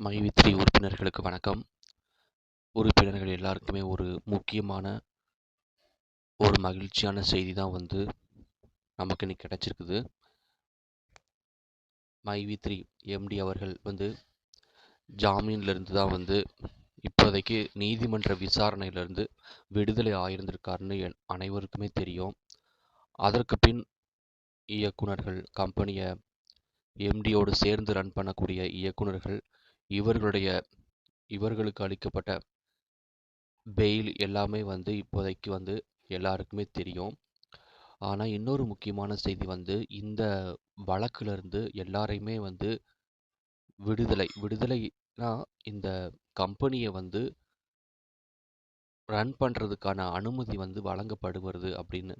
மைவித்ரி உறுப்பினர்களுக்கு வணக்கம். உறுப்பினர்கள் எல்லாருக்குமே ஒரு முக்கியமான ஒரு மகிழ்ச்சியான செய்தி தான் வந்து நமக்கு இன்னைக்கு கிடச்சிருக்குது. மைவித்ரி எம்டி அவர்கள் வந்து ஜாமீன்லேருந்து தான் வந்து இப்போதைக்கு நீதிமன்ற விசாரணையிலேருந்து விடுதலை ஆயிருந்திருக்காருன்னு என் அனைவருக்குமே தெரியும். அதற்கு பின் இயக்குனர்கள் கம்பெனியை எம்டியோடு சேர்ந்து ரன் பண்ணக்கூடிய இயக்குனர்கள் இவர்களுடைய இவர்களுக்கு அளிக்கப்பட்ட பெயில் எல்லாமே வந்து இப்போதைக்கு வந்து எல்லாருக்குமே தெரியும். ஆனால் இன்னொரு முக்கியமான செய்தி வந்து இந்த வழக்கிலிருந்து எல்லாரையுமே வந்து விடுதலை விடுதலைனா இந்த கம்பெனியை வந்து ரன் பண்ணுறதுக்கான அனுமதி வந்து வழங்கப்படுவது அப்படின்னு.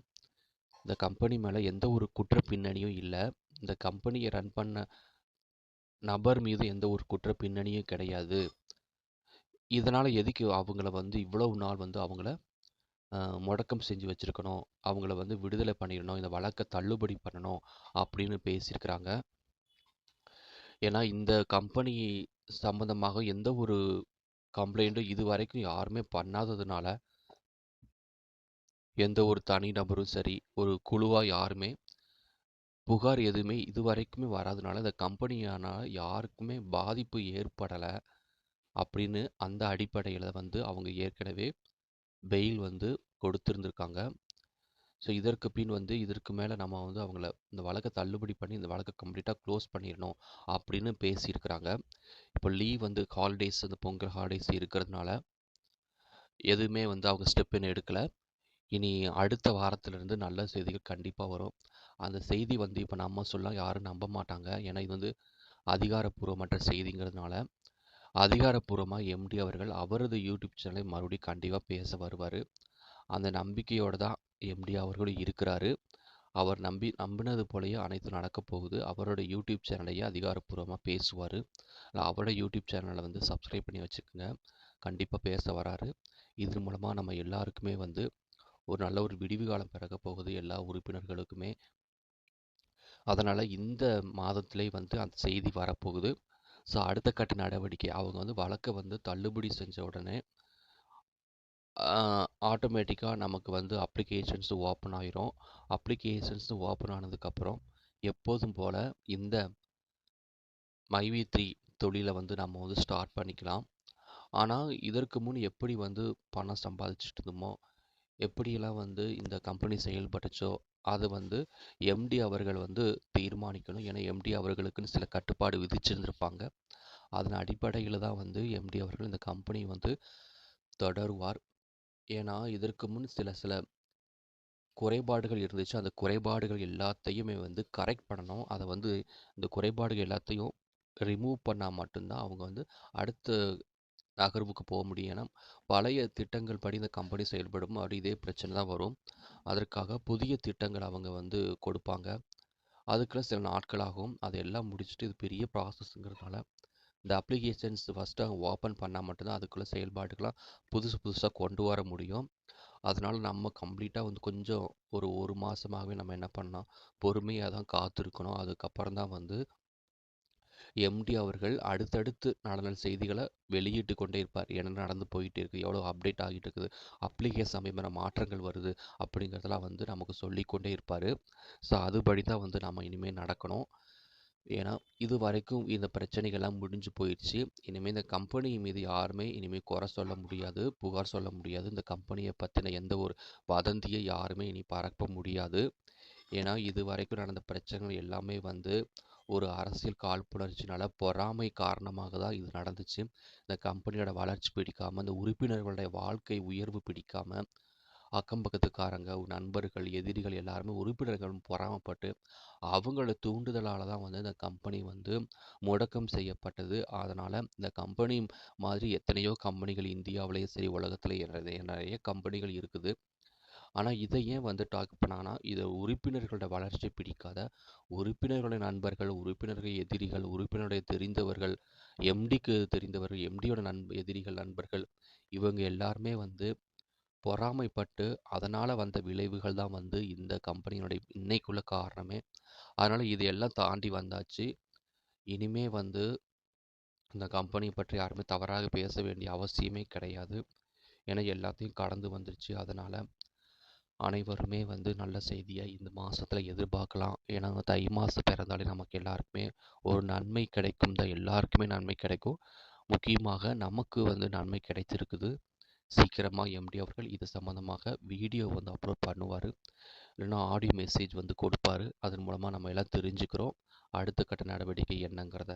இந்த கம்பெனி மேலே எந்த ஒரு குற்ற பின்னணியும் இல்லை. இந்த கம்பெனியை ரன் பண்ண நபர் மீது எந்த ஒரு குற்ற பின்னணியும் கிடையாது. இதனால் எதுக்கு அவங்கள வந்து இவ்வளவு நாள் வந்து அவங்கள முடக்கம் செஞ்சு வச்சுருக்கணும்? அவங்கள வந்து விடுதலை பண்ணிடணும். இந்த வழக்கை தள்ளுபடி பண்ணணும் அப்படின்னு பேசியிருக்கிறாங்க. ஏன்னா இந்த கம்பெனி சம்மந்தமாக எந்த ஒரு கம்ப்ளைண்ட்டும் இது வரைக்கும் யாருமே பண்ணாததுனால எந்த ஒரு தனி நபரும் சரி ஒரு குழுவாக யாருமே புகார் எதுவுமே இது வரைக்குமே வராதனால இந்த கம்பெனியானால் யாருக்குமே பாதிப்பு ஏற்படலை அப்படின்னு அந்த அடிப்படையில் வந்து அவங்க ஏற்கனவே பெயில் வந்து கொடுத்துருந்துருக்காங்க. ஸோ இதற்கு பின் வந்து இதற்கு மேலே நம்ம வந்து அவங்கள இந்த வழக்கை தள்ளுபடி பண்ணி இந்த வழக்கை கம்ப்ளீட்டாக க்ளோஸ் பண்ணிடணும் அப்படின்னு பேசியிருக்கிறாங்க. இப்போ லீவ் வந்து ஹாலிடேஸ் அந்த பொங்கல் ஹாலிடேஸ் இருக்கிறதுனால எதுவுமே வந்து அவங்க ஸ்டெப் எடுக்கலை. இனி அடுத்த வாரத்திலிருந்து நல்ல செய்திகள் கண்டிப்பாக வரும். அந்த செய்தி வந்து இப்போ நம்ம சொல்ல யாரும் நம்ப மாட்டாங்க. ஏன்னா இது வந்து அதிகாரப்பூர்வமற்ற செய்திங்கிறதுனால. அதிகாரப்பூர்வமாக எம்டி அவர்கள் அவரது யூடியூப் சேனலை மறுபடியும் கண்டிப்பாக பேச வருவார். அந்த நம்பிக்கையோடு தான் எம்டி அவர்களும் இருக்கிறாரு. அவர் நம்பி நம்பினது போலயே அனைத்தும் நடக்க போகுது. அவரோட யூடியூப் சேனலையே அதிகாரப்பூர்வமாக பேசுவார். அவரோட யூடியூப் சேனலை வந்து சப்ஸ்கிரைப் பண்ணி வச்சுக்கோங்க. கண்டிப்பாக பேச வராரு. இதன் மூலமாக நம்ம எல்லாருக்குமே வந்து ஒரு நல்ல ஒரு விடிவு காலம் பிறக்க போகுது எல்லா உறுப்பினர்களுக்குமே. அதனால் இந்த மாதத்திலே வந்து அந்த செய்தி வரப்போகுது. ஸோ அடுத்த கட்ட நடவடிக்கை அவங்க வந்து வழக்கை வந்து தள்ளுபடி செஞ்ச உடனே ஆட்டோமேட்டிக்காக நமக்கு வந்து அப்ளிகேஷன்ஸ் ஓப்பன் ஆயிரும். அப்ளிகேஷன்ஸ் ஓப்பன் ஆனதுக்கப்புறம் எப்போதும் போல் இந்த மைவி த்ரீ தொழிலை வந்து நம்ம வந்து ஸ்டார்ட் பண்ணிக்கலாம். ஆனால் இதற்கு முன் எப்படி வந்து பணம் சம்பாதிச்சுட்டு இருந்தோமோ எப்படியெல்லாம் வந்து இந்த கம்பெனி செயல்பட்டுச்சோ அது வந்து எம்டி அவர்கள் வந்து தீர்மானிக்கணும். ஏன்னா எம்டி அவர்களுக்குன்னு சில கட்டுப்பாடு விதிச்சிருந்திருப்பாங்க. அதன் அடிப்படையில் தான் வந்து எம்டி அவர்கள் இந்த கம்பெனி வந்து தொடருவார். ஏன்னா இதற்கு முன் சில சில குறைபாடுகள் இருந்துச்சு. அந்த குறைபாடுகள் எல்லாத்தையுமே வந்து கரெக்ட் பண்ணணும். அதை வந்து இந்த குறைபாடுகள் எல்லாத்தையும் ரிமூவ் பண்ணால் மட்டும்தான் அவங்க வந்து அடுத்த நகர்வுக்கு போக முடியும். ஏன்னா பழைய திட்டங்கள் படி இந்த கம்பெனி செயல்படும். அப்படி இதே பிரச்சனை தான் வரும். அதற்காக புதிய திட்டங்கள் அவங்க வந்து கொடுப்பாங்க. அதுக்கெல்லாம் சில நாட்கள் ஆகும். அதையெல்லாம் முடிச்சுட்டு இது பெரிய ப்ராசஸ்ங்கிறதுனால இந்த அப்ளிகேஷன்ஸ் ஃபஸ்ட்டு அவங்க ஓப்பன் பண்ணால் மட்டும்தான் அதுக்குள்ளே செயல்பாடுகள்லாம் புதுசு புதுசாக கொண்டு வர முடியும். அதனால் நம்ம கம்ப்ளீட்டாக வந்து கொஞ்சம் ஒரு ஒரு மாதமாகவே நம்ம என்ன பண்ணோம் பொறுமையாக தான் காத்திருக்கணும். அதுக்கப்புறம் தான் வந்து எம்டி அவர்கள் அடுத்தடுத்து நடன செய்திகளை வெளியிட்டு கொண்டே இருப்பார். என்ன நடந்து போயிட்டு இருக்குது எவ்வளோ அப்டேட் ஆகிட்டு இருக்குது அப்ளிகேஷன் அமைப்பின மாற்றங்கள் வருது அப்படிங்கிறதெல்லாம் வந்து நமக்கு சொல்லிக்கொண்டே இருப்பார். ஸோ அதுபடி தான் வந்து நம்ம இனிமேல் நடக்கணும். ஏன்னா இது வரைக்கும் இந்த பிரச்சனைகள்லாம் முடிஞ்சு போயிடுச்சு. இனிமேல் இந்த கம்பெனி மீது யாருமே இனிமேல் குறை சொல்ல முடியாது புகார் சொல்ல முடியாது. இந்த கம்பெனியை பற்றின எந்த ஒரு வதந்தியை யாருமே இனி பரப்ப முடியாது. ஏன்னா இது வரைக்கும் நடந்த பிரச்சனைகள் எல்லாமே வந்து ஒரு அரசியல் காழ்ப்புணர்ச்சினால பொறாமை காரணமாக தான் இது நடந்துச்சு. இந்த கம்பெனியோட வளர்ச்சி பிடிக்காமல் இந்த உறுப்பினர்களுடைய வாழ்க்கை உயர்வு பிடிக்காமல் அக்கம் பக்கத்துக்காரங்க நண்பர்கள் எதிரிகள் எல்லாருமே உறுப்பினர்களும் பொறாமப்பட்டு அவங்களோட தூண்டுதலால் தான் வந்து இந்த கம்பெனி வந்து முடக்கம் செய்யப்பட்டது. அதனால் இந்த கம்பெனி மாதிரி எத்தனையோ கம்பெனிகள் இந்தியாவிலேயே சரி உலகத்தில் நிறைய கம்பெனிகள் இருக்குது. ஆனால் இதை ஏன் வந்து டாக் பண்ணாங்கன்னா இதை உறுப்பினர்களோட வளர்ச்சி பிடிக்காத உறுப்பினர்களுடைய நண்பர்கள் உறுப்பினர்கள் எதிரிகள் உறுப்பினருடைய தெரிந்தவர்கள் எம்டிக்கு தெரிந்தவர்கள் எம்டியோட நண் எதிரிகள் நண்பர்கள் இவங்க எல்லாருமே வந்து பொறாமைப்பட்டு அதனால் வந்த விளைவுகள் தான் வந்து இந்த கம்பெனியினுடைய இன்னைக்குள்ள காரணமே. அதனால் இது எல்லாம் தாண்டி வந்தாச்சு. இனிமே வந்து இந்த கம்பெனி பற்றி யாருமே தவறாக பேச வேண்டிய அவசியமே கிடையாது. ஏன்னா எல்லாத்தையும் கடந்து வந்துருச்சு. அதனால் அனைவருமே வந்து நல்ல செய்தியை இந்த மாதத்தில் எதிர்பார்க்கலாம். ஏன்னா தை மாதம் பிறந்தாலே நமக்கு எல்லாருக்குமே ஒரு நன்மை கிடைக்கும். தான் எல்லாருக்குமே நன்மை கிடைக்கும். முக்கியமாக நமக்கு வந்து நன்மை கிடைத்திருக்குது சீக்கிரமாக எம்டி அவர்கள் இது சம்மந்தமாக வீடியோ வந்து அப்லோட் பண்ணுவார். இல்லைன்னா ஆடியோ மெசேஜ் வந்து கொடுப்பாரு. அதன் மூலமாக நம்ம எல்லாம் தெரிஞ்சுக்கிறோம். அடுத்த கட்ட நடவடிக்கை என்னங்கிறத.